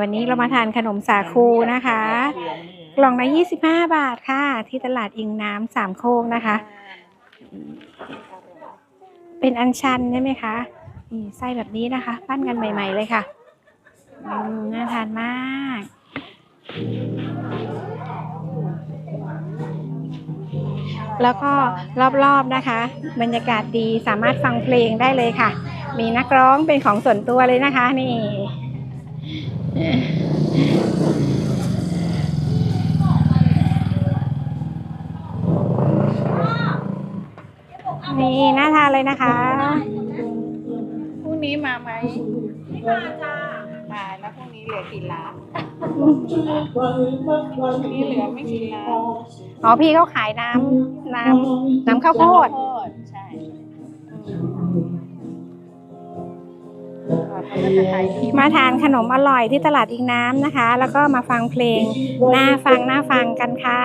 วันนี้เรามาทานขนมสาคูนะคะ กล่องละ25 บาทค่ะ ที่ตลาดอิงน้ำสามโคกนะคะ เป็นอันชันใช่ไหมคะนี่ไส้แบบนี้นะคะ ปั้นกันใหม่ ๆ เลยค่ะอืมน่าทานมากแล้วก็รอบๆนะคะ บรรยากาศดีสามารถฟังเพลงได้เลยค่ะ มีนักร้องเป็นของส่วนตัวเลยนะคะ นี่ นี่น่าทานเลยนะคะพรุ่งนี้มาไหมไม่มาจ้ามาแล้วพรุ่งนี้เหลือกี่ล้านนี่เหลือไม่กี่ล้านอ๋อพี่เขาขายน้ำน้ำน้ำข้าวโพดใช่ มาทานขนมอร่อยที่ตลาดอิงน้ำนะคะ แล้วก็มาฟังเพลงน่าฟังน่าฟังกันค่ะ